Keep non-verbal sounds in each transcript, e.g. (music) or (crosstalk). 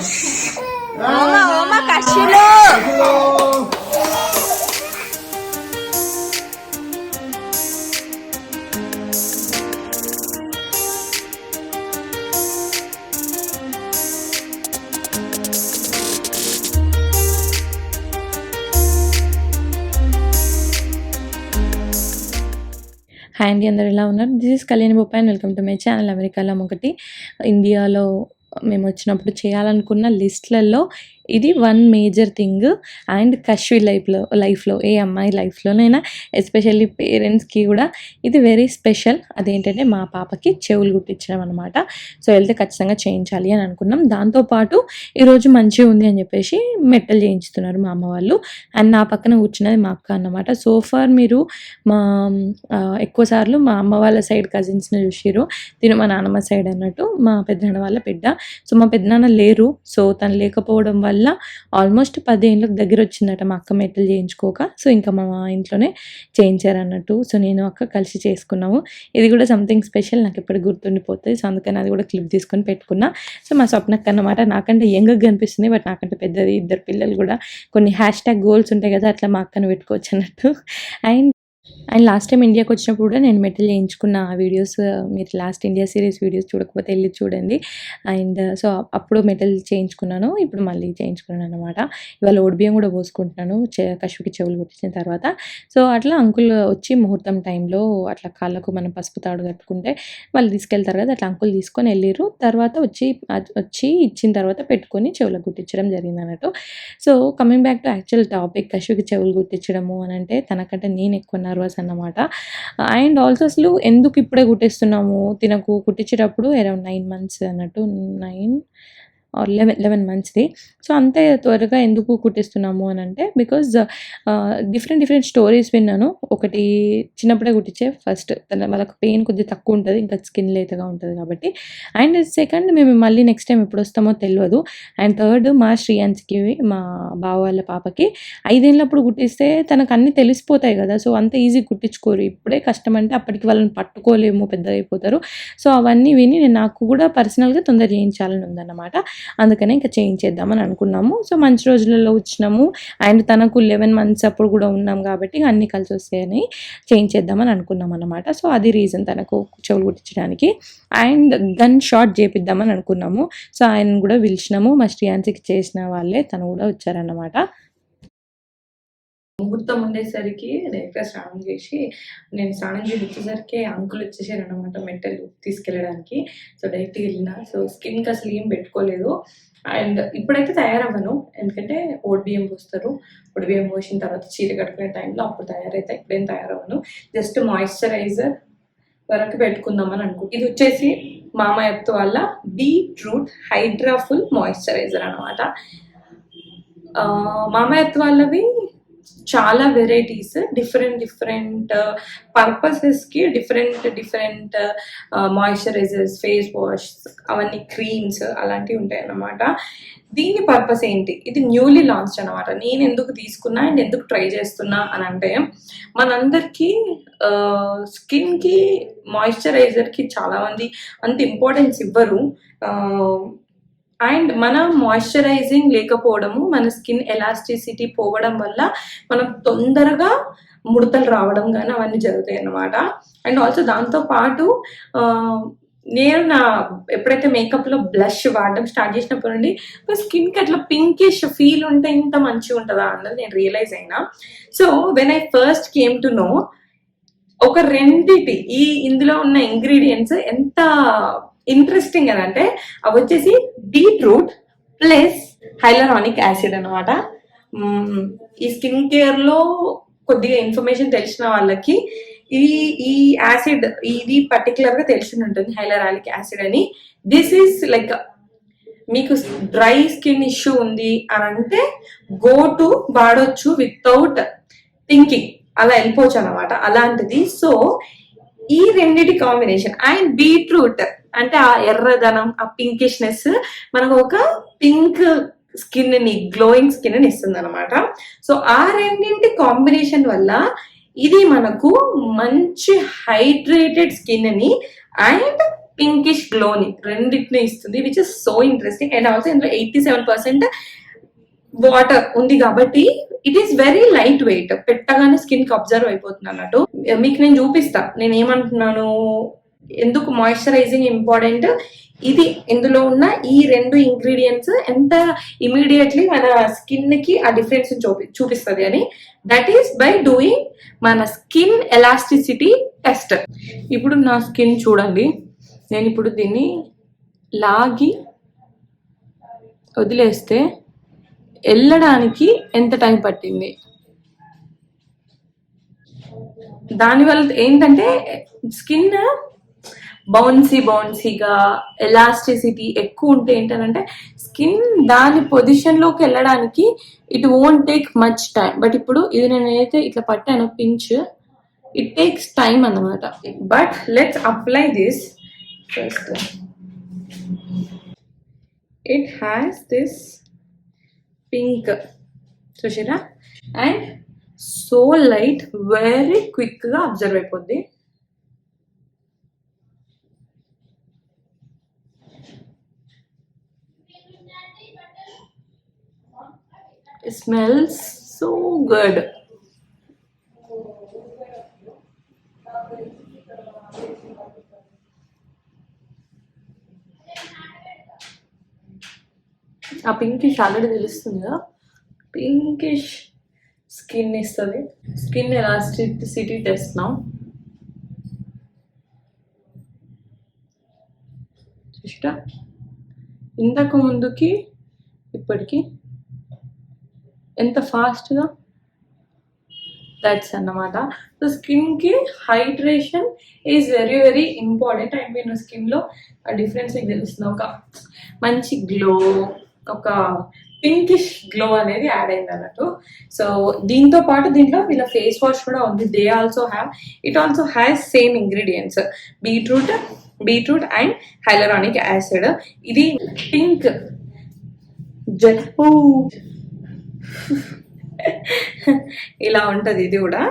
엄마 엄마 가시로 hi అండి అందరు ఎలా ఉన్నారు? దిస్ ఇస్ కళ్యాణి బొప్పాయి వెల్కమ్ టు మై ఛానల్ అమెరికాలో ఒకటి. ఇండియాలో మేము వచ్చినప్పుడు చేయాలనుకున్న లిస్ట్లలో ఇది one major thing and Kashvi లైఫ్లో లైఫ్లో ఏ అమ్మాయి లైఫ్లోనైనా ఎస్పెషల్లీ పేరెంట్స్కి కూడా ఇది వెరీ స్పెషల్ అదేంటంటే మా పాపకి చెవులు కుట్టించడం అనమాట సో వెళ్తే ఖచ్చితంగా చేయించాలి అని అనుకున్నాం. దాంతోపాటు ఈరోజు మంచిగా ఉంది అని చెప్పేసి మెట్టలు చేయించుతున్నారు మా అమ్మ వాళ్ళు. అండ్ నా పక్కన కూర్చున్నది మా అక్క అన్నమాట. సో ఫార్ మీరు మా ఎక్కువసార్లు ఎక్కువ సార్లు మా అమ్మ వాళ్ళ సైడ్ కజిన్స్ని చూసిరు తిను మా నాన్నమ్మ సైడ్ అన్నట్టు మా పెద్దనాన్న వాళ్ళ బిడ్డ. సో మా పెద్దనాన్న లేరు. సో తను లేకపోవడం వల్ల ఆల్మోస్ట్ పదేళ్ళకి దగ్గర వచ్చిందట మా అక్క మెట్టలు చేయించుకోక. సో ఇంకా మా ఇంట్లోనే చేయించారు అన్నట్టు సో నేను అక్క కలిసి చేసుకున్నాము. ఇది కూడా సంథింగ్ స్పెషల్ నాకు ఎప్పుడు గుర్తుండిపోతుంది సో అందుకని అది కూడా క్లిప్ తీసుకొని పెట్టుకున్నా. సో మా స్వప్నక్క అన్నమాట నాకంటే యంగ్గా కనిపిస్తుంది బట్ నాకంటే పెద్దది ఇద్దరు పిల్లలు కూడా. కొన్ని హ్యాష్ ట్యాగ్ గోల్స్ ఉంటాయి కదా అట్లా మా అక్కను పెట్టుకోవచ్చు అన్నట్టు అండ్ అండ్ లాస్ట్ టైం ఇండియాకి వచ్చినప్పుడు కూడా నేను మెటల్ చేయించుకున్న ఆ వీడియోస్ మీరు లాస్ట్ ఇండియా సిరీస్ వీడియోస్ చూడకపోతే వెళ్ళి చూడండి. అండ్ సో అప్పుడు మెటల్ చేయించుకున్నాను ఇప్పుడు మళ్ళీ చేయించుకున్నాను అనమాట ఇవాళ ఓడిబియం కూడా పోసుకుంటున్నాను చె కశువుకి చెవులు కుట్టించిన తర్వాత. సో అట్లా అంకుల్ వచ్చి ముహూర్తం టైంలో అట్లా కాళ్ళకు మనం పసుపు తాడు కట్టుకుంటే వాళ్ళు తీసుకెళ్తారు కదా అట్లా అంకుల్ తీసుకొని వెళ్ళిరు తర్వాత వచ్చి వచ్చి ఇచ్చిన తర్వాత పెట్టుకొని చెవులకు కుట్టించడం జరిగింది అన్నట్టు. So coming back to actual topic కశువుకి చెవులు కుట్టించడము అని అంటే తనకంటే నేను ఎక్కువ నర్వస్ అన్నమాట. అండ్ ఆల్సో అసలు ఎందుకు ఇప్పుడే కుట్టిస్తున్నాము? తినకు కుట్టించేటప్పుడు అరౌండ్ నైన్ మంత్స్ అన్నట్టు నైన్ ఆర్ లెవెన్ లెవెన్ మంత్స్ది సో అంతే త్వరగా ఎందుకు కుట్టిస్తున్నాము అని అంటే బికాజ్ డిఫరెంట్ డిఫరెంట్ స్టోరీస్ విన్నాను. ఒకటి చిన్నప్పుడే కుట్టించే ఫస్ట్ వాళ్ళకి పెయిన్ కొద్దిగా తక్కువ ఉంటుంది ఇంకా స్కిన్ లేతగా ఉంటుంది కాబట్టి. అండ్ సెకండ్ మేము మళ్ళీ నెక్స్ట్ టైం ఎప్పుడు వస్తామో తెలియదు అండ్ థర్డ్ మా శ్రీయాన్స్కి మా బావ వాళ్ళ పాపకి ఐదేళ్ళప్పుడు కుట్టిస్తే తనకు అన్నీ తెలిసిపోతాయి కదా. సో అంత ఈజీ కుట్టించుకోరు. ఇప్పుడే కష్టం అంటే అప్పటికి వాళ్ళని పట్టుకోలేము పెద్ద అయిపోతారు సో అవన్నీ విని నేను నాకు కూడా పర్సనల్గా తొందర చేయించాలని ఉందన్నమాట. అందుకనే ఇంకా చేయించేద్దామని అనుకున్నాము. సో మంచి రోజులలో వచ్చినాము. అండ్ తనకు లెవెన్ మంత్స్ అప్పుడు కూడా ఉన్నాం కాబట్టి అన్నీ కలిసి వస్తాయని చేయించేద్దామని అనుకున్నాం అనమాట సో అది రీజన్ తనకు చెవులు కుట్టించడానికి అండ్ గన్ షాట్ చేపిద్దామని అనుకున్నాము. సో ఆయన కూడా పిలిచినాము. మా శ్రీయాన్సికి చేసిన వాళ్ళే తను కూడా వచ్చారన్నమాట. ముహూర్తం ఉండేసరికి డైరెక్ట్గా స్నానం చేసి నేను స్నానం చేసి వచ్చేసరికి అంకుల్ వచ్చేసారు అనమాట మెట్టలు తీసుకెళ్ళడానికి. సో డైరెక్ట్గా వెళ్ళిన. సో స్కిన్కి అసలు ఏం పెట్టుకోలేదు. అండ్ ఇప్పుడైతే తయారవ్వను. ఎందుకంటే ఓడి బియ్యం పోస్తారు. ఓడి బియ్యం పోసిన తర్వాత చీర కట్టుకునే టైంలో అప్పుడు తయారైతే ఇప్పుడేం తయారవ్వను. జస్ట్ మాయిశ్చరైజర్ వరకు పెట్టుకుందామని అనుకుంటు ఇది వచ్చేసి మామ ఎత్తు వల్ల బీట్రూట్ హైడ్రాఫుల్ మాయిశ్చరైజర్ అనమాట మామ ఎత్తు వాళ్ళవి చాలా varieties different different పర్పసెస్కి different different moisturisers face wash అవన్నీ క్రీమ్స్ అలాంటివి ఉంటాయి అన్నమాట దీని పర్పస్ ఏంటి? ఇది న్యూలీ లాంచ్ అనమాట నేను ఎందుకు తీసుకున్నా అండ్ ఎందుకు ట్రై చేస్తున్నా అని అంటే మనందరికీ uh, స్కిన్కి మాయిశ్చరైజర్కి చాలామంది అంత ఇంపార్టెన్స్ ఇవ్వరు. Uh, అండ్ మన మాయిశ్చరైజింగ్ లేకపోవడము మన స్కిన్ ఎలాస్టిసిటీ పోవడం వల్ల మనం తొందరగా ముడతలు రావడం కానీ అవన్నీ జరుగుతాయి అన్నమాట. అండ్ ఆల్సో దాంతో పాటు నేను నా ఎప్పుడైతే మేకప్లో బ్లష్ వాడడం స్టార్ట్ చేసినప్పటి నుండి స్కిన్కి అట్లా పింకిష్ ఫీల్ ఉంటే ఇంత మంచిగా ఉంటుందా అన్నది నేను రియలైజ్ అయినా. So when I first came to know ఒక రెండిటి ఈ ఇందులో ఉన్న ఇంగ్రీడియంట్స్ ఎంత ఇంట్రెస్టింగ్ అని అంటే అవి వచ్చేసి బీట్రూట్ ప్లస్ హైలరానిక్ యాసిడ్ అనమాట ఈ స్కిన్ కేర్లో కొద్దిగా ఇన్ఫర్మేషన్ తెలిసిన వాళ్ళకి ఈ ఈ యాసిడ్ ఇది పర్టికులర్గా తెలిసి ఉంటుంది హైలరానిక్ యాసిడ్ అని. దిస్ ఈస్ లైక్ మీకు డ్రై స్కిన్ ఇష్యూ ఉంది అని అంటే గో టు వాడొచ్చు వితౌట్ థింకింగ్ అలా వెళ్ళిపోవచ్చు అనమాట అలాంటిది. సో ఈ రెండిటి కాంబినేషన్ అండ్ బీట్రూట్ అంటే ఆ ఎర్రదనం ఆ పింకిష్నెస్ మనకు ఒక పింక్ స్కిన్ని గ్లోయింగ్ స్కిన్ని ఇస్తుంది అనమాట సో ఆ రెండింటి కాంబినేషన్ వల్ల ఇది మనకు మంచి హైడ్రేటెడ్ స్కిన్ని అండ్ పింకిష్ గ్లోని రెండింటిని ఇస్తుంది which is so interesting and also ఇందులో ఎయిటీ సెవెన్ పర్సెంట్ వాటర్ ఉంది కాబట్టి it is very light weight పెట్టగానే స్కిన్కి అబ్జర్వ్ అయిపోతుంది అన్నట్టు. మీకు నేను చూపిస్తా. నేను ఏమంటున్నాను? ఎందుకు మాయిశ్చరైజింగ్ ఇంపార్టెంట్ ఇది ఇందులో ఉన్న ఈ రెండు ఇంగ్రీడియంట్స్ ఎంత ఇమీడియట్లీ మన స్కిన్కి ఆ డిఫరెన్స్ చూపి చూపిస్తుంది అని. దట్ ఈస్ బై డూయింగ్ మన స్కిన్ ఎలాస్టిసిటీ టెస్ట్ ఇప్పుడు నా స్కిన్ చూడండి. నేను ఇప్పుడు దీన్ని లాగి వదిలేస్తే వెళ్ళడానికి ఎంత టైం పట్టింది? దానివల్ల ఏంటంటే స్కిన్ బౌన్సీ బౌన్సీగా ఎలాస్టిసిటీ ఎక్కువ ఉంటే ఏంటంటే స్కిన్ దాని పొజిషన్లోకి వెళ్ళడానికి it won't take much time but ఇప్పుడు ఇది నేను ఇట్లా పట్టాను పించ్ ఇట్ టేక్స్ టైం అన్నమాట. But let's apply this first it has this pink చూసారా అండ్ సో లైట్ వెరీ క్విక్గా అబ్జర్వ్ అయిపోద్ది. స్మెల్స్ సో గుడ్ ఆ పింకిష్ ఆల్రెడీ తెలుస్తుంది కదా? పింకిష్ స్కిన్ ఇస్తుంది. స్కిన్ ఎలాస్టిసిటీ టెస్ట్ నా? చూసిరా ఇంతకు ముందుకి ఇప్పటికి ఎంత ఫాస్ట్గా దట్స్ అన్నమాట. సో స్కిన్కి hydration is very very important and మీరు స్కిన్లో ఆ డిఫరెన్స్ తెలుస్తుంది? ఒక మంచి గ్లో ఒక పింకిష్ గ్లో అనేది యాడ్ అయింది అన్నట్టు. సో దీంతో పాటు దీంట్లో వీళ్ళ ఫేస్ వాష్ కూడా ఉంది. They also have it also has same ingredients beetroot beetroot and hyaluronic acid ఇది పింక్ జలుపు ఇలా ఉంటది ఇది కూడా.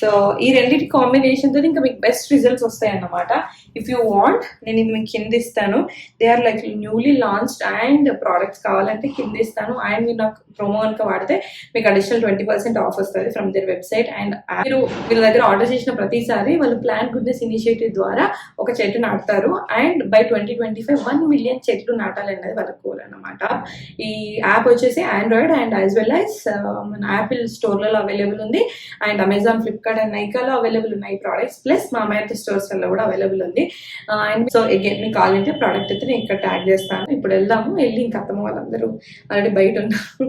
సో ఈ రెండింటి కాంబినేషన్తో ఇంకా మీకు బెస్ట్ రిజల్ట్స్ వస్తాయి అన్నమాట ఇఫ్ యూ వాంట్ నేను ఇది మీకు కింద ఇస్తాను. They are like newly launched and products కావాలంటే కింద ఇస్తాను. అండ్ మీరు నాకు ప్రోమో కనుక వాడితే మీకు అడిషనల్ ట్వంటీ పర్సెంట్ ఆఫ్ వస్తుంది ఫ్రమ్ దేర్ వెబ్సైట్ అండ్ మీరు వీళ్ళ దగ్గర ఆర్డర్ చేసిన ప్రతిసారి వాళ్ళు ప్లాన్ గుడ్నెస్ ఇనిషియేటివ్ ద్వారా ఒక చెట్టు నాటుతారు. And by twenty twenty five one million చెట్లు నాటాలన్నది వాళ్ళ గోల్ అనమాట ఈ యాప్ వచ్చేసి Android and as well as మన యాపిల్ స్టోర్లలో అవైలబుల్ ఉంది. అండ్ అమెజాన్ ఫ్లిప్కార్ట్ అండ్ నైకాలో అవైలబుల్ ఉన్నాయి ప్రోడక్ట్స్ ప్లస్ మా అమెరికా స్టోర్స్లలో కూడా అవైలబుల్ ఉంది. అండ్. సో అగైన్ మీకు కావాలంటే ప్రోడక్ట్ అయితే నేను ఇక్కడ ట్యాగ్ చేస్తాను. ఇప్పుడు వెళ్దాము వెళ్ళి ఇంక అత్తమ్మ వాళ్ళందరూ ఆల్రెడీ బయట ఉన్నారు.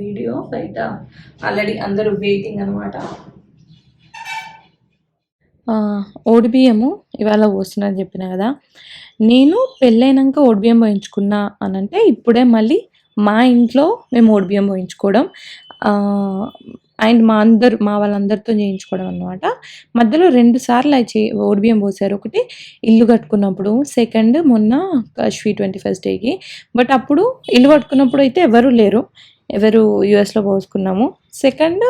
వీడియో బయట. ఆల్రెడీ అందరూ వెయిటింగ్ అనమాట ఓడిబియ్యము ఇవాళ పోస్తున్నా చెప్పిన కదా. నేను పెళ్ళైనాక ఓడిబియ్యం పోయించుకున్నా అని అంటే ఇప్పుడే మళ్ళీ మా ఇంట్లో మేము ఓడిబియ్యం పోయించుకోవడం. అండ్ మా అందరు మా వాళ్ళందరితో చేయించుకోవడం అనమాట మధ్యలో రెండు సార్లు అవి ఓడిబియ్యం పోసారు. ఒకటి ఇల్లు కట్టుకున్నప్పుడు సెకండ్ మొన్న స్వీ ట్వంటీ ఫస్ట్ డేకి. బట్ అప్పుడు ఇల్లు కట్టుకున్నప్పుడు అయితే ఎవరు లేరు. ఎవరు యూఎస్లో పోసుకున్నాము. సెకండ్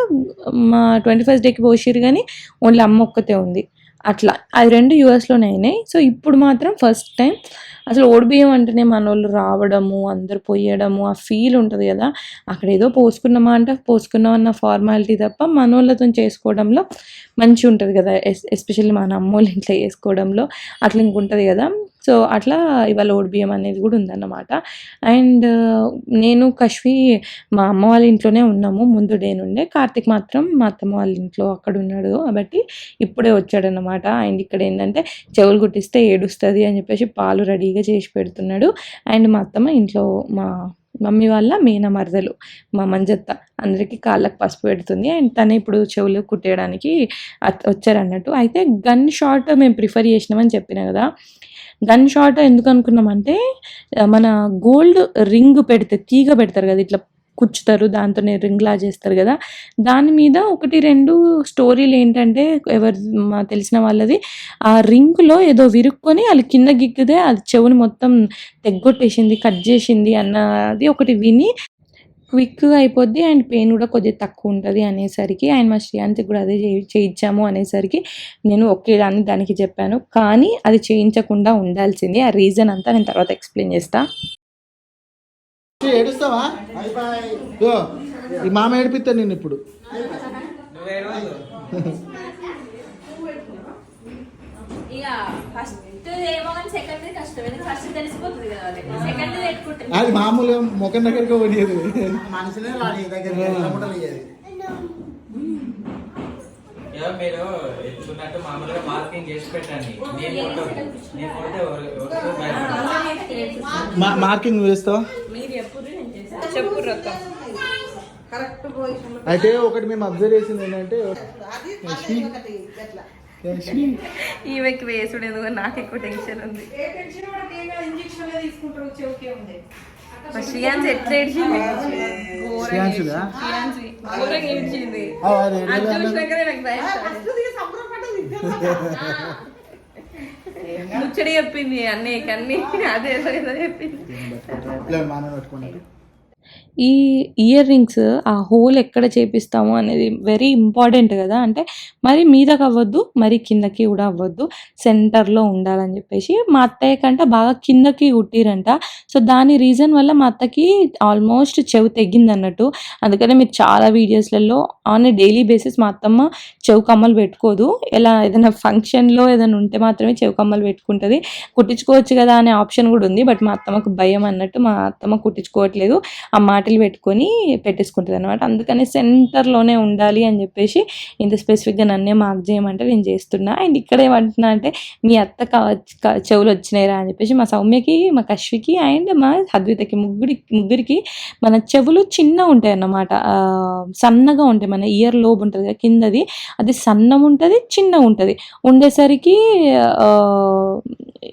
మా ట్వంటీ ఫస్ట్ డేకి పోసిరు కానీ ఓన్లీ అమ్మ ఒక్కతే ఉంది. అట్లా. అది రెండు యూఎస్లోనే అయినాయి. సో ఇప్పుడు మాత్రం ఫస్ట్ టైం అసలు ఓడిబియ్యం అంటేనే మన వాళ్ళు రావడము అందరు పోయడము ఆ ఫీల్ ఉంటుంది కదా. అక్కడ ఏదో పోసుకున్నామా అంటే పోసుకున్నాం అన్న ఫార్మాలిటీ తప్ప మన వాళ్ళతో చేసుకోవడంలో మంచిగా ఉంటుంది కదా. ఎస్ ఎస్పెషల్లీ మన అమ్మోళ్ళు ఇంట్లో చేసుకోవడంలో అట్లా ఇంకుంటుంది కదా. సో అట్లా ఇవాళ ఓడి బియ్యం అనేది కూడా ఉందన్నమాట. అండ్ నేను కశ్వి మా అమ్మ వాళ్ళ ఇంట్లోనే ఉన్నాము ముందు డే నుండే. కార్తిక్ మాత్రం మా అత్తమ్మ వాళ్ళ ఇంట్లో అక్కడ ఉన్నాడు కాబట్టి ఇప్పుడే వచ్చాడనమాట అండ్ ఇక్కడ ఏంటంటే చెవులు కుట్టిస్తే ఏడుస్తుంది అని చెప్పేసి పాలు రెడీగా చేసి పెడుతున్నాడు. అండ్ మా అత్తమ్మ ఇంట్లో మా మమ్మీ వాళ్ళ మీన మరదలు మా మంజత్త అందరికీ కాళ్ళకు పసుపు పెడుతుంది. అండ్ తనే ఇప్పుడు చెవులు కుట్టేయడానికి వచ్చారన్నట్టు. అయితే గన్ షాట్ మేము ప్రిఫర్ చేసినామని చెప్పిన కదా గన్ షాట్ ఎందుకు అనుకున్నామంటే మన గోల్డ్ రింగ్ పెడితే తీగ పెడతారు కదా ఇట్లా కుచ్చుతారు దాంతోనే రింగ్ లా చేస్తారు కదా దాని మీద ఒకటి రెండు స్టోరీలు ఏంటంటే ఎవరు మా తెలిసిన వాళ్ళది ఆ రింగ్లో ఏదో విరుక్కొని వాళ్ళు కింద గిక్కితే అది చెవుని మొత్తం తెగ్గొట్టేసింది కట్ చేసింది అన్నది ఒకటి విని క్విక్‌గా అయిపోద్ది అండ్ పెయిన్ కూడా కొద్దిగా తక్కువ ఉంటది అనేసరికి అండ్ మా శ్రేయాంత్‌కి కూడా అదే చేయి చేయించాము అనేసరికి నేను ఓకే అని దానికి చెప్పాను. కానీ అది చేయించకుండా ఉండాల్సింది. ఆ రీజన్ అంతా నేను తర్వాత ఎక్స్‌ప్లెయిన్ చేస్తా. ఏడుస్తావా ఈ మామ ఏడిపిస్తాను నిన్ను ఇప్పుడు (laughs) ఫస్ట్ అది. మామూలుగా ముఖం దగ్గరికి దగ్గర ఏదో మీరు మామూలుగా మార్కింగ్ చేసి పెట్టండి. మార్కింగ్ వేస్తావా అయితే ఒకటి మేము అబ్జర్వ్ చేసింది ఏంటంటే ఈమెకి వేసుడు ఎందుకు నాకు ఎక్కువ టెన్షన్ ఉంది. ఎట్లా ఏడ్చింది? ఘోరంగా ఏడ్చింది. అది. చూసినాకనే నాకు భయం. ముచ్చడి చెప్పింది అన్నీ అన్ని అదే చెప్పింది ఈ ఇయర్ రింగ్స్ ఆ హోల్ ఎక్కడ చేపిస్తాము అనేది వెరీ ఇంపార్టెంట్ కదా. అంటే మరి మీదకి అవ్వద్దు మరి కిందకి కూడా అవ్వద్దు. సెంటర్లో ఉండాలని చెప్పేసి మా అత్తయ్య కంటే బాగా కిందకి కుట్టిరంట. సో దాని రీజన్ వల్ల మా అత్తకి ఆల్మోస్ట్ చెవు తెగ్గింది అన్నట్టు అందుకనే మీరు చాలా వీడియోస్లలో ఆన్ డైలీ బేసిస్ మా అత్తమ్మ చెవు కమ్మలు పెట్టుకోదు. ఎలా ఏదైనా ఫంక్షన్లో ఏదైనా ఉంటే మాత్రమే చెవు కమ్మలు పెట్టుకుంటుంది. కుట్టించుకోవచ్చు కదా అనే ఆప్షన్ కూడా ఉంది. బట్ మా అత్తమ్మకు భయం అన్నట్టు మా అత్తమ్మ కుట్టించుకోవట్లేదు. ఆ బాటిల్ పెట్టుకొని పెట్టేసుకుంటుంది అనమాట అందుకని సెంటర్లోనే ఉండాలి అని చెప్పేసి ఇంత స్పెసిఫిక్గా నన్నే మార్క్ చేయమంటే నేను చేస్తున్నా. అండ్ ఇక్కడ ఏమంటున్నా అంటే మీ అత్త చెవులు వచ్చినాయిరా అని చెప్పేసి మా సౌమ్యకి మా కశ్వికి అండ్ మా అద్వితకి ముగ్గురి ముగ్గురికి మన చెవులు చిన్న ఉంటాయి అన్నమాట సన్నగా ఉంటాయి. మన ఇయర్ లోబ్ ఉంటుంది కదా కిందది. అది సన్నం ఉంటుంది చిన్న ఉంటుంది. ఉండేసరికి ఆ,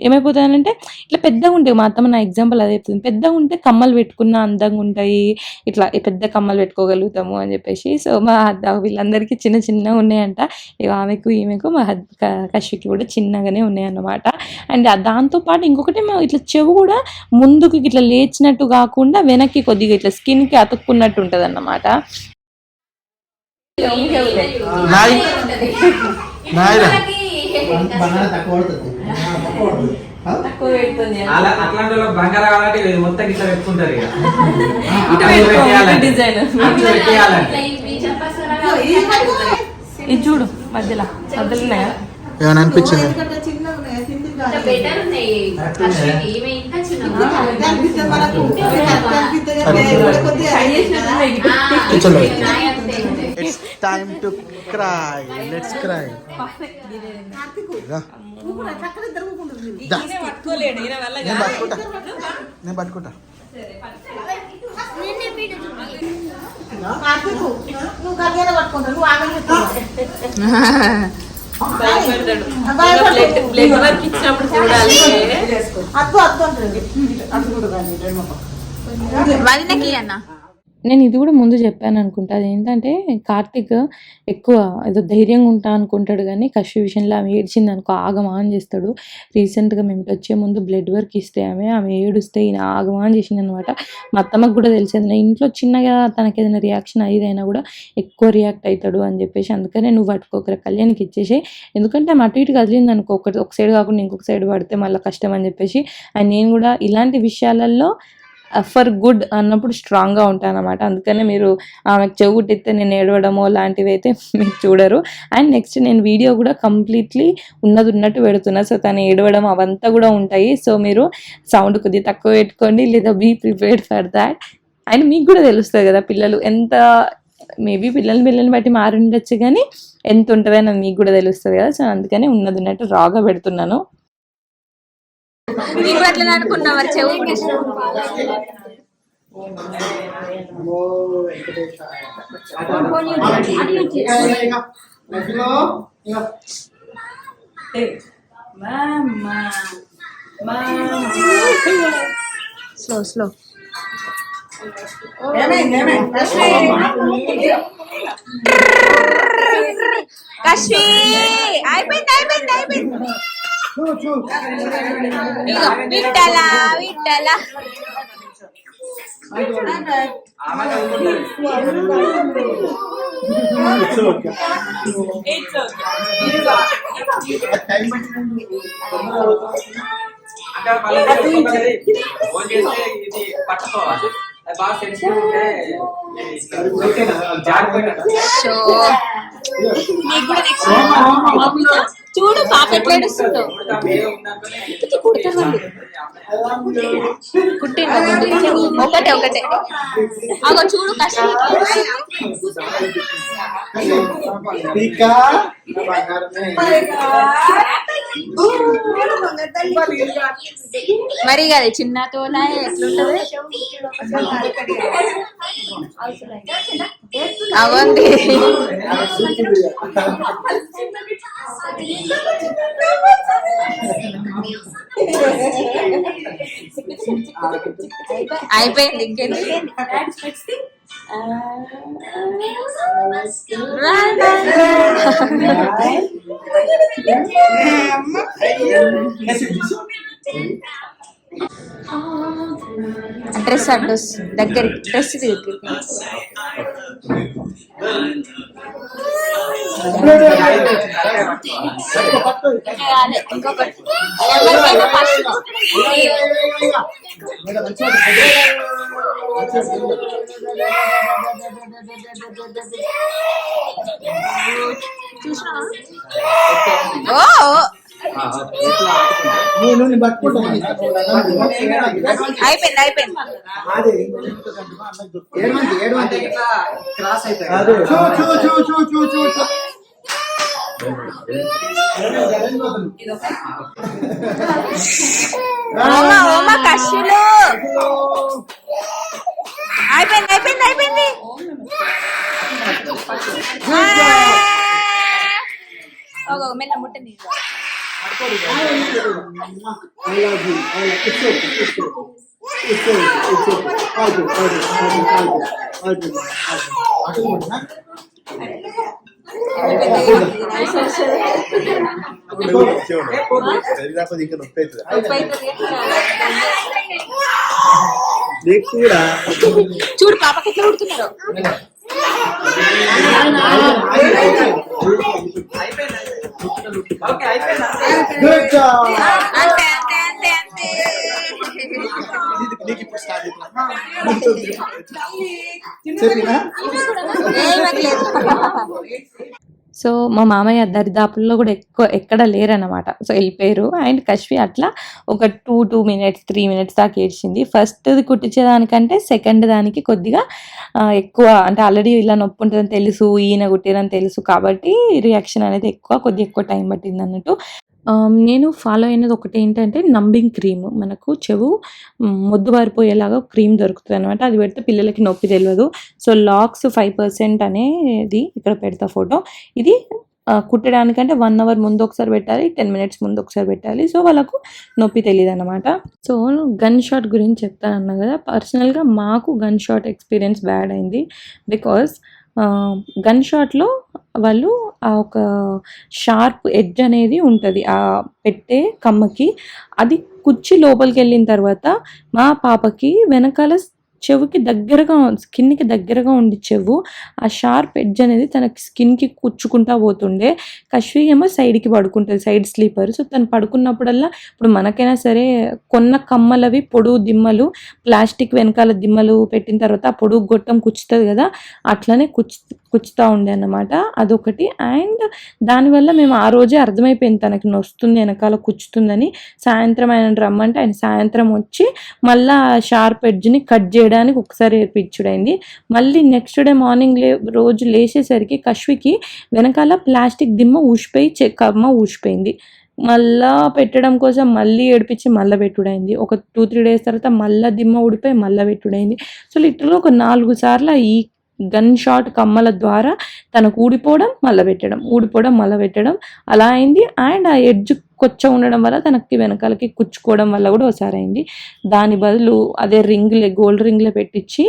ఏమైపోతుందంటే ఇట్లా పెద్దగా ఉంటాయి మా అత్తమ్మ నా ఎగ్జాంపుల్ అదే చెప్తుంది. పెద్దగా ఉంటే కమ్మలు పెట్టుకున్న అందంగా ఉంటాయి. ఇట్లా ఈ పెద్ద కమ్మలు పెట్టుకోగలుగుతాము అని చెప్పేసి సో మా వీళ్ళందరికీ చిన్న చిన్నగా ఉన్నాయంట. ఇక ఆమెకు ఈమెకు మా హద్ క- కశ్యకి కూడా చిన్నగానే ఉన్నాయన్నమాట. అండ్ దాంతోపాటు ఇంకొకటి మా ఇట్లా చెవు కూడా ముందుకు ఇట్లా లేచినట్టు కాకుండా వెనక్కి కొద్దిగా ఇట్లా స్కిన్కి అతుక్కున్నట్టు ఉంటుంది అన్నమాట నాయ్ పడుతుంది. అలా అట్లాంటి బంగారం మొత్తం ఇట్లా పెట్టుకుంటారు ఇక. ఇది చూడు మధ్యలో. మధ్యలో ఉన్నాయా? ఏమైనా అనిపించింది? బెటర్ ఉన్నాయి కష్టం ఈమె ఇంకా చిన్నగా చలో. నాయ అంతే it's time to cry let's cry నేను పట్టుకుంటా నేను పట్టుకుంటా నువ్వు కళ్యాణ పట్టుకుంటావు నువ్వు ఆమె ఇచ్చినప్పుడు చూడాలి అద్దు అద్దు అంటుంది అద్దు కూడా కానీ రెండు ముఖం. వదినకి అన్న నేను ఇది కూడా ముందు చెప్పాను అనుకుంటా. అదేంటంటే కార్తిక్ ఎక్కువ ఏదో ధైర్యంగా ఉంటా అనుకుంటాడు కానీ కష్ట విషయంలో ఆమె ఏడ్చింది అనుకో ఆగమాన్ చేస్తాడు. రీసెంట్గా మేము వచ్చే ముందు బ్లడ్ వర్క్ ఇస్తే ఆమె ఆమె ఏడుస్తే ఈయన ఆగమాన్ చేసింది అనమాట మా అత్తమ్మకు కూడా తెలిసేది. నా ఇంట్లో చిన్నగా తనకి ఏదైనా రియాక్షన్ అయ్యేదైనా కూడా ఎక్కువ రియాక్ట్ అవుతాడు అని చెప్పేసి అందుకనే నువ్వు పట్టుకోకర కళ్యాణ్కి ఇచ్చేసి. ఎందుకంటే ఆమె అటు ఇటు కదిలింది అనుకో ఒకటి ఒక సైడ్ కాకుండా ఇంకొక సైడ్ పడితే మళ్ళీ కష్టం అని చెప్పేసి. అండ్ నేను కూడా ఇలాంటి విషయాలలో Uh, ఫర్ గుడ్ అన్నప్పుడు స్ట్రాంగ్గా ఉంటాను అనమాట అందుకనే మీరు ఆమెకు చెవు కుట్టిస్తే నేను ఏడవడమో లాంటివి అయితే (laughs) మీరు చూడరు. అండ్ నెక్స్ట్ నేను వీడియో కూడా కంప్లీట్లీ ఉన్నది ఉన్నట్టు పెడుతున్నా. సో తను ఏడవడం అవంతా కూడా ఉంటాయి. సో మీరు సౌండ్ కొద్దిగా తక్కువ పెట్టుకోండి. లేదా be prepared for that and మీకు కూడా తెలుస్తుంది కదా పిల్లలు ఎంత మేబీ పిల్లలు పిల్లల్ని బట్టి మారి ఉండొచ్చు కానీ ఎంత ఉంటుంది అని మీకు కూడా తెలుస్తుంది కదా. సో అందుకని ఉన్నది ఉన్నట్టు రాగా పెడుతున్నాను. నీకు ఎట్లా అనుకున్నా మరి చెవు స్లో స్లో కశ్మీ! అయిపోయింది అయిపోయింది అయిపోయింది. విట్టలా విట్టలా ఇది పట్టుకోవాలి బాగా సెన్సిటివ్ ఉంటే జారిపోయినట్టు చూడు పాప ఎట్లా ఏడుస్తుందో కుట్టిండు. ఒకటే ఒకటే. అగో చూడు కష్టం. మరి అది చిన్న తోల ఎట్లుంటది? అవండి అయిపోయింది ఇంకేంటి డ్రెస్ అడ్రస్ దగ్గరికి డ్రెస్ దగ్గరికి అదే, ఇంకొకటి ఎవరికైనా first ఓ నేను అయిపోయింది. అయిపోయింది క్రాస్ అవుతాయి చూ చూ చూ చూ చూ చూ చూ. ఓమా కష్యులు అయిపోయింది అయిపోయింది అయిపోయింది. ఓగో మెల్ల ముట్టండి I చూడు పాపకి ఎట్లా ఉడుతున్నారు అయిపోయింది? Good job. అంతే అంతే అంతే అంతే నీకు ఇప్పుడు స్టార్ట్ చెప్పినా ఏమట్లేదు సో మా మామయ్య దరిదాపుల్లో కూడా ఎక్కువ ఎక్కడ లేరనమాట సో వెళ్ళిపోయారు. అండ్ కశ్వి అట్లా ఒక two two minutes three minutes దాకా ఏడ్చింది. ఫస్ట్ది కుట్టించేదానికంటే సెకండ్ దానికి కొద్దిగా ఎక్కువ అంటే ఆల్రెడీ ఇలా నొప్పి ఉంటుందని తెలుసు ఈయన కుట్టిరని తెలుసు కాబట్టి రియాక్షన్ అనేది ఎక్కువ కొద్దిగా ఎక్కువ టైం పట్టింది అన్నట్టు నేను ఫాలో అయినది ఒకటి ఏంటంటే నంబింగ్ క్రీమ్. మనకు చెవు మొద్దుబారిపోయేలాగా క్రీమ్ దొరుకుతుంది అనమాట అది పెడితే పిల్లలకి నొప్పి తెలియదు సో లాక్స్ ఫైవ్ పర్సెంట్ అనేది ఇక్కడ పెడతా ఫోటో. ఇది కుట్టడానికంటే వన్ అవర్ ముందు ఒకసారి పెట్టాలి టెన్ మినిట్స్ ముందు ఒకసారి పెట్టాలి. సో వాళ్ళకు నొప్పి తెలియదు అనమాట సో గన్ షాట్ గురించి చెప్తానన్నా కదా పర్సనల్గా మాకు గన్ షాట్ ఎక్స్పీరియన్స్ బ్యాడ్ అయింది. బికాస్ గన్ షాట్లో వాళ్ళు ఆ ఒక షార్ప్ ఎడ్జ్ అనేది ఉంటుంది. ఆ పెట్టే కమ్మకి. అది కుచ్చి లోపలికి వెళ్ళిన తర్వాత మా పాపకి వెనకాల చెవుకి దగ్గరగా స్కిన్కి దగ్గరగా ఉండి చెవు ఆ షార్ప్ ఎడ్జ్ అనేది తన స్కిన్కి కుచ్చుకుంటా పోతుండే. కశ్వి ఏమో సైడ్కి పడుకుంటుంది సైడ్ స్లీపర్. సో తను పడుకున్నప్పుడల్లా ఇప్పుడు మనకైనా సరే కొన్న కమ్మలవి పొడుగు దిమ్మలు ప్లాస్టిక్ వెనకాల దిమ్మలు పెట్టిన తర్వాత ఆ పొడుగు గొట్టం కుచ్చుతుంది కదా అట్లనే కుచ్చు కుచ్చుతూ ఉండే అన్నమాట అదొకటి. అండ్ దానివల్ల మేము ఆ రోజే అర్థమైపోయింది తనకి నొస్తుంది వెనకాల కుచ్చుతుందని. సాయంత్రం ఆయన రమ్మంటే ఆయన సాయంత్రం వచ్చి మళ్ళీ షార్ప్ ఎడ్జ్ని కట్ చేయడానికి ఒకసారి ఏర్పించుడైంది. మళ్ళీ నెక్స్ట్ డే మార్నింగ్ లే రోజు లేచేసరికి కశ్వికి వెనకాల ప్లాస్టిక్ దిమ్మ ఊసిపోయి చె కమ్మ ఊసిపోయింది. మళ్ళా పెట్టడం కోసం మళ్ళీ ఏడిపించి మళ్ళీ పెట్టుడైంది. ఒక టూ త్రీ డేస్ తర్వాత మళ్ళీ దిమ్మ ఊడిపోయి మళ్ళీ పెట్టుడైంది. సో లిటరల్గా ఒక నాలుగు సార్లు ఈ గన్ షాట్ కమ్మల ద్వారా తనకు ఊడిపోవడం మళ్ళీ పెట్టడం ఊడిపోవడం మళ్ళీ పెట్టడం అలా అయింది. అండ్ ఆ ఎడ్జ్ కొచ్చ ఉండడం వల్ల తనకి వెనకాలకి కుచ్చుకోవడం వల్ల కూడా ఒకసారి అయింది. దాని బదులు అదే రింగ్లే గోల్డ్ రింగ్లే పెట్టించి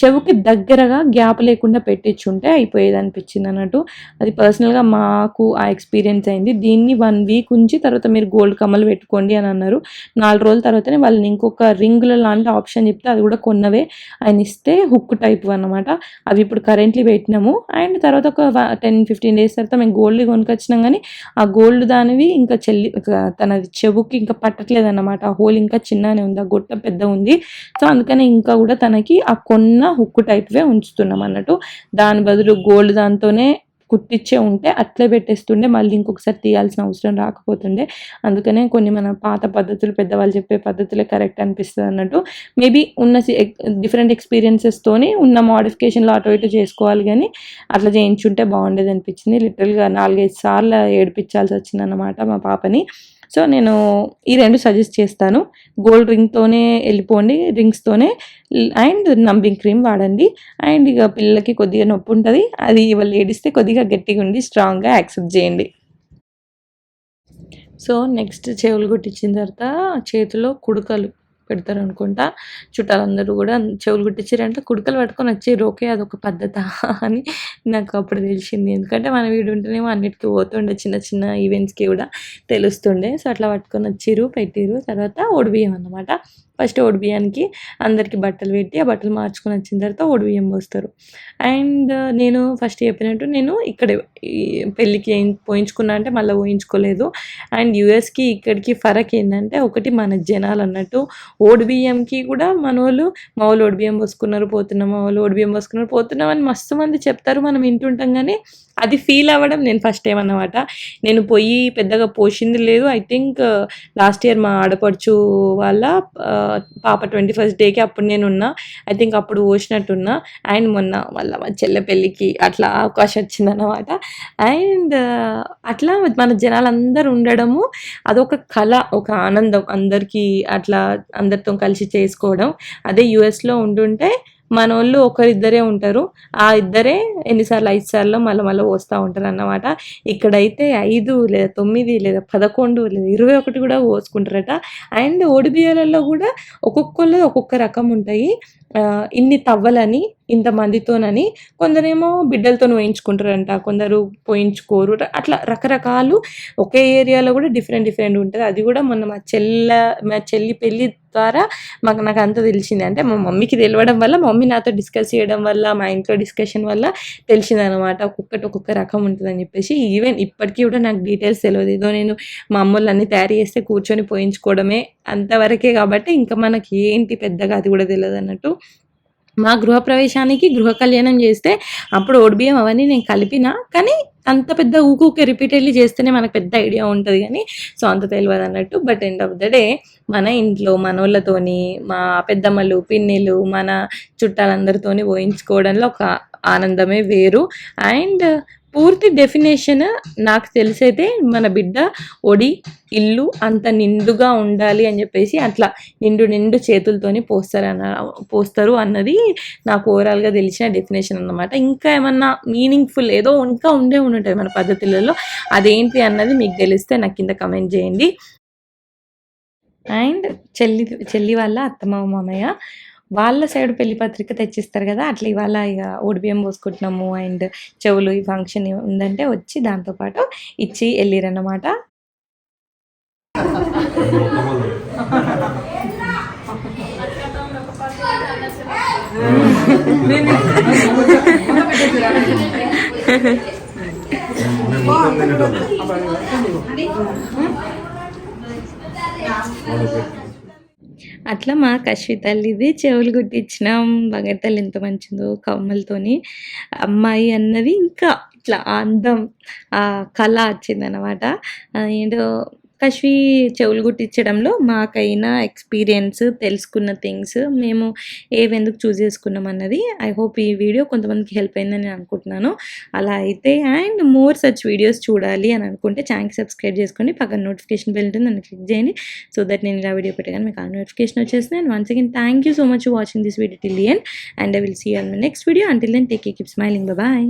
చెవుకి దగ్గరగా గ్యాప్ లేకుండా పెట్టించుంటే అయిపోయేది అనిపించింది అన్నట్టు. అది పర్సనల్గా మాకు ఆ ఎక్స్పీరియన్స్ అయింది. దీన్ని వన్ వీక్ ఉంచి తర్వాత మీరు గోల్డ్ కమ్మలు పెట్టుకోండి అని అన్నారు. నాలుగు రోజుల తర్వాతనే వాళ్ళని ఇంకొక రింగుల లాంటి ఆప్షన్ చెప్తే అది కూడా కొన్నవే. ఆయన ఇస్తే హుక్ టైప్ అన్నమాట. అవి ఇప్పుడు కరెంట్లీ పెట్టినాము. అండ్ తర్వాత ఒక టెన్ ఫిఫ్టీన్ డేస్ తర్వాత మేము గోల్డ్ కొనుకొచ్చినాం కానీ ఆ గోల్డ్ దానివి ఇంకా చెల్లి తన చెవుకి ఇంకా పట్టట్లేదు అన్నమాట ఆ హోల్ ఇంకా చిన్ననే ఉంది. ఆ గొట్ట పెద్ద ఉంది. సో అందుకని ఇంకా కూడా తనకి ఆ కొన్న హుక్ టైప్వే ఉంచుతున్నాం అన్నట్టు. దాని బదులు గోల్డ్ దాంతోనే కుట్టించే ఉంటే అట్లే పెట్టేస్తుండే మళ్ళీ ఇంకొకసారి తీయాల్సిన అవసరం రాకపోతుండే. అందుకనే కొన్ని మన పాత పద్ధతులు పెద్దవాళ్ళు చెప్పే పద్ధతులే కరెక్ట్ అనిపిస్తుంది అన్నట్టు. మేబీ ఉన్న డిఫరెంట్ ఎక్స్పీరియన్సెస్తోని ఉన్న మోడిఫికేషన్లో అటు ఇటు చేసుకోవాలి కానీ అట్లా చేయించుంటే బాగుండేది అనిపించింది. లిటరల్గా నాలుగైదు సార్లు ఏడిపించాల్సి వచ్చింది అన్నమాట మా పాపని. సో నేను ఈ రెండు సజెస్ట్ చేస్తాను. గోల్డ్ రింగ్తోనే వెళ్ళిపోండి రింగ్స్తోనే అండ్ నంబింగ్ క్రీమ్ వాడండి. అండ్ ఇక పిల్లలకి కొద్దిగా నొప్పి ఉంటుంది. అది ఇవాళ ఏడిస్తే కొద్దిగా గట్టిగా ఉండి స్ట్రాంగ్గా యాక్సెప్ట్ చేయండి. సో నెక్స్ట్ చెవులు కుట్టించిన తర్వాత చేతిలో కుడుకలు. పెడతారు అనుకుంటా చుట్టాలందరూ కూడా చెవులు కుట్టించారంటే కుడుకలు పట్టుకొని వచ్చారు. ఓకే అదొక పద్ధత అని నాకు అప్పుడు తెలిసింది. ఎందుకంటే మన వీడు ఉంటేనేమో అన్నిటికీ పోతుండే చిన్న చిన్న ఈవెంట్స్కి కూడా తెలుస్తుండే. సో అట్లా పట్టుకొని వచ్చిర్రు పెట్టిర్రు తర్వాత ఒడిబియ్యం అన్నమాట. ఫస్ట్ ఒడిబియ్యానికి అందరికీ బట్టలు పెట్టి ఆ బట్టలు మార్చుకొని వచ్చిన తర్వాత ఒడిబియ్యం పోస్తారు. అండ్ నేను ఫస్ట్ చెప్పినట్టు నేను ఇక్కడ ఈ పెళ్ళికి ఏం పోయించుకున్నా అంటే మళ్ళీ పోయించుకోలేదు. అండ్ యూఎస్కి ఇక్కడికి ఫరక్ ఏంటంటే ఒకటి మన జనాలు అన్నట్టు ఓడిబియ్యంకి కూడా మన వాళ్ళు మా వాళ్ళు ఓడిబియ్యం పోసుకున్నారు పోతున్నాం మా వాళ్ళు ఓడిబియ్యం పోసుకున్నారు పోతున్నాం అని మస్తు మంది చెప్తారు. మనం వింటుంటాం కానీ అది ఫీల్ అవ్వడం నేను ఫస్ట్ టైం అన్నమాట. నేను పోయి పెద్దగా పోసింది లేదు. ఐ థింక్ లాస్ట్ ఇయర్ మా ఆడపడుచు వాళ్ళ uh, పాప ట్వంటీ ఫస్ట్ డేకి అప్పుడు నేను ఉన్నా. ఐ థింక్ అప్పుడు పోసినట్టున్నా అండ్ మొన్న వాళ్ళ మా చెల్లె పెళ్ళికి అట్లా అవకాశం వచ్చిందన్నమాట అండ్ uh, అట్లా మన జనాలందరూ ఉండడము అదొక కళ ఒక ఆనందం అందరికీ అట్లా అందరితో కలిసి చేసుకోవడం. అదే యుఎస్లో ఉంటుంటే మన వాళ్ళు ఒకరిద్దరే ఉంటారు. ఆ ఇద్దరే ఎన్నిసార్లు ఐదు సార్లు మళ్ళీ మళ్ళీ వస్తూ ఉంటారు అన్నమాట. ఇక్కడైతే ఐదు లేదా తొమ్మిది లేదా పదకొండు లేదా ఇరవై ఒకటి కూడా పోసుకుంటారట. అండ్ ఓడిబియాలలో కూడా ఒక్కొక్కళ్ళు ఒక్కొక్క రకం ఉంటాయి. ఇన్ని తవ్వలని ఇంత మందితోనని కొందరేమో బిడ్డలతో వేయించుకుంటారంట కొందరు పోయించుకోరు. అట్లా రకరకాలు ఒకే ఏరియాలో కూడా డిఫరెంట్ డిఫరెంట్ ఉంటుంది. అది కూడా మొన్న మా చెల్ల మా చెల్లి పెళ్ళి ద్వారా మాకు నాకు అంత తెలిసింది. అంటే మా మమ్మీకి తెలియడం వల్ల మమ్మీ నాతో డిస్కస్ చేయడం వల్ల మా ఇంట్లో డిస్కషన్ వల్ల తెలిసింది అనమాట ఒక్కొక్కటి ఒక్కొక్క రకం ఉంటుందని చెప్పేసి. ఈవెన్ ఇప్పటికీ కూడా నాకు డీటెయిల్స్ తెలియదు ఏదో నేను మా అమ్మోళ్ళు అన్నీ తయారు చేస్తే కూర్చొని పోయించుకోవడమే అంతవరకే కాబట్టి ఇంకా మనకి ఏంటి పెద్దగా అది కూడా తెలియదు అన్నట్టు. మా గృహప్రవేశానికి గృహ కళ్యాణం చేస్తే అప్పుడు ఓడిబియ్యం అవన్నీ నేను కలిపిన కానీ అంత పెద్ద ఊకూకే రిపీటెడ్లీ చేస్తేనే మనకు పెద్ద ఐడియా ఉంటుంది కానీ సో అంత తెలియదు అన్నట్టు. But end of the day మన ఇంట్లో మనోళ్ళతోని మా పెద్దమ్మలు పిన్నిలు మన చుట్టాలందరితోని పోయించుకోవడంలో ఒక ఆనందమే వేరు. అండ్ పూర్తి డెఫినేషన్ నాకు తెలిసైతే మన బిడ్డ ఒడి ఇల్లు అంత నిండుగా ఉండాలి అని చెప్పేసి అట్లా నిండు నిండు చేతులతోని పోస్తారు అన్న పోస్తారు అన్నది నాకు ఓవరాల్గా తెలిసిన డెఫినేషన్ అన్నమాట. ఇంకా ఏమన్నా మీనింగ్ఫుల్ ఏదో ఇంకా ఉండే ఉంటుంది మన పద్ధతులలో. అదేంటి అన్నది మీకు తెలిస్తే నాకు కింద కమెంట్ చేయండి. అండ్ చెల్లి చెల్లి వాళ్ళ అత్తమ్మ మామయ్య. వాళ్ళ సైడ్ పెళ్ళి పత్రిక తెచ్చిస్తారు కదా అట్లా ఇవాళ ఇక ఓడిబియ్యం పోసుకుంటున్నాము అండ్ చెవులు ఈ ఫంక్షన్ ఉందంటే వచ్చి దాంతోపాటు ఇచ్చి వెళ్ళిరన్నమాట అట్లా మా కశ్వి తల్లిది చెవులు కుట్టించినాం బంగారు తల్లి ఎంత మంచిదో కమ్మలతోని. అమ్మాయి అన్నది ఇంకా ఇట్లా అందం ఆ కళ వచ్చిందనమాట ఏంటో కశ్వి చెవులు గుట్టించడంలో మాకైన ఎక్స్పీరియన్స్ తెలుసుకున్న థింగ్స్ మేము ఏవెందుకు చూస్ చేసుకున్నాం అన్నది ఐ హోప్ ఈ వీడియో కొంతమందికి హెల్ప్ అయిందని నేను అనుకుంటున్నాను. అలా అయితే అండ్ మోర్ సచ్ వీడియోస్ చూడాలి అని అనుకుంటే ఛానల్కి సబ్స్క్రైబ్ చేసుకోండి. పక్కన నోటిఫికేషన్ బెల్ ఉంటుంది దాన్ని క్లిక్ చేయండి. సో దట్ నేను ఇలా వీడియో పెట్టగానే మీకు ఆ నోటిఫికేషన్ వచ్చేసింది and once again thank you so much watching this video till end and I will see on my next video. Until then take keep smiling bye